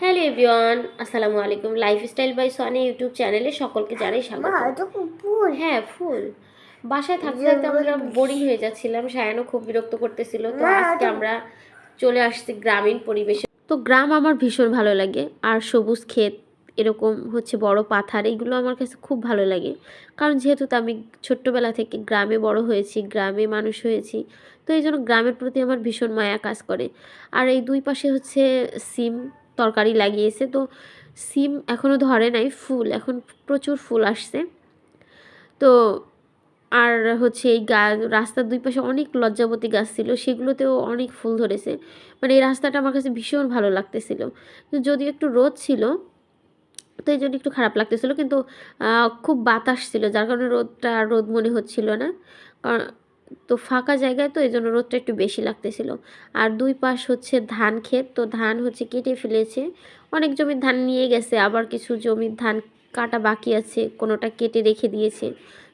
Hello everyone আসসালামু আলাইকুম। Lifestyle by Swani YouTube চ্যানেলে সকলকে জানাই স্বাগত হ্যাঁ ফুল। বাসায় থাকতে থাকতে আমরা বোরিং হয়ে যাচ্ছিলাম। সায়ানও খুব বিরক্ত করতেছিল। তো আজকে আমরা চলে আসছি গ্রামীণ পরিবেশে। তো গ্রাম আমার ভীষণ ভালো লাগে। আর সবুজ ক্ষেত এরকম হচ্ছে বড় পাথার এইগুলো আমার কাছে খুব ভালো লাগে। কারণ যেহেতু তো আমি ছোট্টবেলা থেকে গ্রামে বড় হয়েছি গ্রামে মানুষ হয়েছি তো এই জন্য গ্রামের প্রতি আমার ভীষণ মায়া কাজ করে। আর এই দুই পাশে হচ্ছে সিম তরকারি লাগিয়েছে। তো সিম এখনও ধরে নাই, ফুল, এখন প্রচুর ফুল আসছে। তো আর হচ্ছে এই গা, রাস্তার দুই পাশে অনেক লজ্জাবতী গাছ ছিল, সেগুলোতেও অনেক ফুল ধরেছে। মানে এই রাস্তাটা আমার কাছে ভীষণ ভালো লাগতেছিল। যদিও একটু রোদ ছিল, তো এই জন্য একটু খারাপ লাগতেছিল। কিন্তু খুব বাতাস ছিল, যার কারণে রোদটা রোদ মনে হচ্ছিল না। কারণ তো ফাঁকা জায়গায় তো এই জন্য রোদটা একটু বেশি লাগতেছিল। আর দুই পাশ হচ্ছে ধান ক্ষেত, তো ধান হচ্ছে কেটে ফেলেছে। অনেক জমির ধান নিয়ে গেছে, আবার কিছু জমির ধান কাটা বাকি আছে, কোনোটা কেটে রেখে দিয়েছে,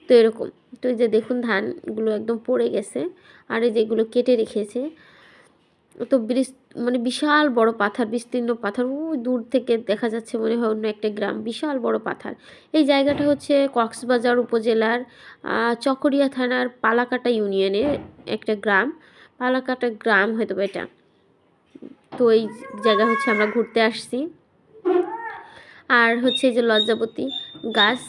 তো এরকম। তো এই যে দেখুন ধানগুলো একদম পড়ে গেছে, আর এই যেগুলো কেটে রেখেছে। তো বিরিস মানে বিশাল বড় পাথর, বিস্তীর্ণ পাথর ওই দূর থেকে দেখা যাচ্ছে মনে হয় অন্য একটা গ্রাম, বিশাল বড় পাথর। এই জায়গাটা হচ্ছে কক্সবাজার উপজেলার চকরিয়া থানার পালাকাটা ইউনিয়নে একটা গ্রাম। পালাকাটা গ্রাম হয়তো এটা। তো এই জায়গা হচ্ছে আমরা ঘুরতে আসছি। আর হচ্ছে যে লজ্জাবতী গাছ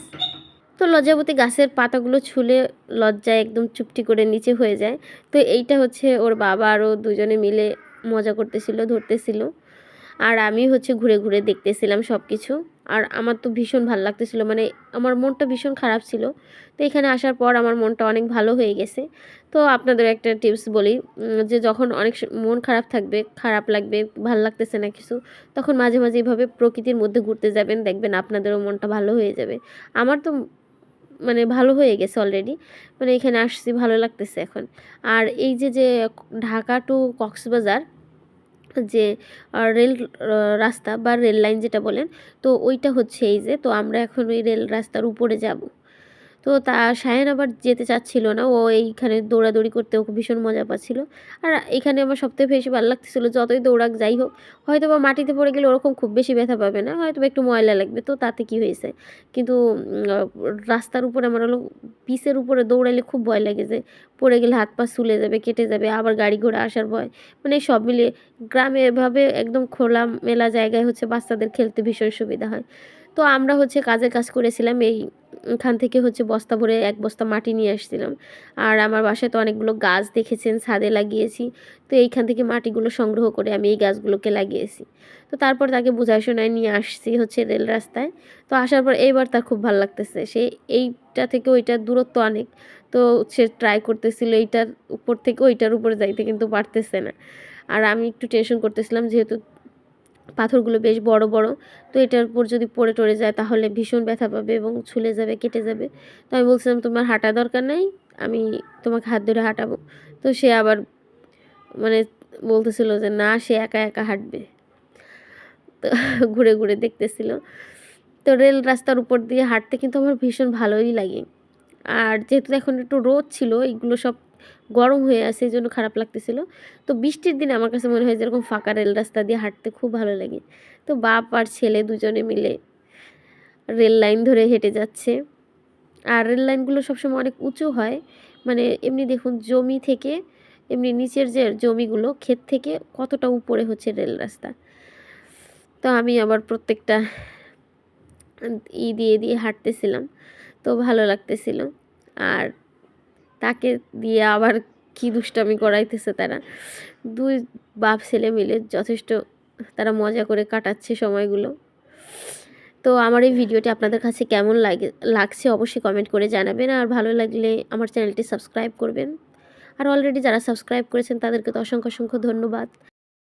তো লজ্জাবতী গাছের পাতাগুলো ছুলে লজ্জায় একদম চুপটি করে নিচে হয়ে যায়। তো এইটা হচ্ছে ওর বাবা আরও দুজনে মিলে মজা করতেছিল, ধরতেছিল। আর আমি হচ্ছে ঘুরে ঘুরে দেখতেছিলাম সব কিছু আর আমার তো ভীষণ ভালো লাগতেছিল মানে আমার মনটা ভীষণ খারাপ ছিল। তো এখানে আসার পর আমার মনটা অনেক ভালো হয়ে গেছে। তো আপনাদের একটা টিপস বলি যে যখন অনেক মন খারাপ থাকবে, খারাপ লাগবে, ভালো লাগতেছে না কিছু, তখন মাঝে মাঝে এইভাবে প্রকৃতির মধ্যে ঘুরতে যাবেন, দেখবেন আপনাদেরও মনটা ভালো হয়ে যাবে। আমার তো মানে ভালো হয়ে গেছে অলরেডি মানে এখানে আসছি, ভালো লাগতেছে এখন। আর এই যে যে ঢাকা টু কক্সবাজার যে রেল রাস্তা বা রেল লাইন যেটা বলেন, তো ওইটা হচ্ছে এই যে, তো আমরা এখন ওই রেল রাস্তার উপরে যাব। তো তা সায়ন আবার যেতে চাচ্ছিল না। ও এইখানে দৌড়াদৌড়ি করতে ওকে ভীষণ মজা পাচ্ছিল। আর এখানে আমার সবথেকে বেশি ভালো লাগতেছিল যতই দৌড়াক যাই হোক হয়তো বা মাটিতে পড়ে গেলে ওরকম খুব বেশি ব্যথা পাবে না হয়তো একটু ময়লা লাগবে। তো তাতে কি হয়েছে? কিন্তু রাস্তার উপরে আমার হলো পিসের উপরে দৌড়াইলে খুব ভয় লাগে যে, পড়ে গেলে হাত পা চুলে যাবে, কেটে যাবে, আবার গাড়ি ঘোড়া আসার ভয়। মানে সব মিলিয়ে গ্রামে এভাবে একদম খোলা মেলা জায়গায় হচ্ছে বাচ্চাদের খেলতে ভীষণ সুবিধা হয়। তো আমরা হচ্ছে কাজের কাজ করেছিলাম এই এখান থেকে হচ্ছে বস্তা ভরে এক বস্তা মাটি নিয়ে আসছিলাম। আর আমার বাসায় তো অনেকগুলো গাছ দেখেছেন, ছাদে লাগিয়েছি। তো এইখান থেকে মাটিগুলো সংগ্রহ করে আমি এই গাছগুলোকে লাগিয়েছি। তো তারপর তাকে বোঝায় শোনায় নিয়ে আসছি হচ্ছে রেল রাস্তায়। তো আসার পর এইবার তার খুব ভালো লাগতেছে। সে এইটা থেকে ওইটার দূরত্ব অনেক। তো সে ট্রাই করতেছিল এইটার উপর থেকে ওইটার উপরে যাইতে কিন্তু পারতেছে না। আর আমি একটু টেনশন করতেছিলাম যেহেতু পাথরগুলো বেশ বড় বড়। তো এটার উপর যদি পড়ে টড়ে যায় তাহলে ভীষণ ব্যথা পাবে এবং ছুলে যাবে, কেটে যাবে। তো আমি বলছিলাম, তোমার হাঁটা দরকার নাই, আমি তোমাকে হাত ধরে হাঁটাবো। তো সে আবার মানে বলতেছিল যে, না, সে একা একা হাঁটবে। তো ঘুরে ঘুরে দেখতেছিল। তো রেল রাস্তার উপর দিয়ে হাঁটতে কিন্তু আমার ভীষণ ভালোই লাগে। আর যেহেতু এখন একটু রোদ ছিল, এগুলো সব গরম হয়ে আছে, এই জন্য খারাপ লাগতেছিল। তো বৃষ্টির দিনে আমার কাছে মনে হয় যেরকম ফাঁকা রেল রাস্তা দিয়ে হাঁটতে খুব ভালো লাগে। তো বাপ আর ছেলে দুজনে মিলে রেল লাইন ধরে হেঁটে যাচ্ছে। আর রেল লাইনগুলো সবসময় অনেক উঁচু হয়। মানে এমনি দেখুন জমি থেকে, এমনি নিচের যে জমিগুলো, ক্ষেত থেকে কতটা উপরে হচ্ছে রেল রাস্তা। তো আমি আবার প্রত্যেকটা ই দিয়ে দিয়ে হাঁটতেছিলাম। তো ভালো লাগতেছিল। আর তাকে দিয়ে আবার কি দুষ্টামি করাইতেছে তারা। দুই বাপ ছেলে মিলে যথেষ্ট তারা মজা করে কাটাচ্ছে সময়গুলো। তো আমার এই ভিডিওটি আপনাদের কাছে কেমন লাগে, লাগছে অবশ্যই কমেন্ট করে জানাবেন। আর ভালো লাগলে আমার চ্যানেলটি সাবস্ক্রাইব করবেন। আর অলরেডি যারা সাবস্ক্রাইব করেছেন তাদেরকে তো অসংখ্য অসংখ্য ধন্যবাদ।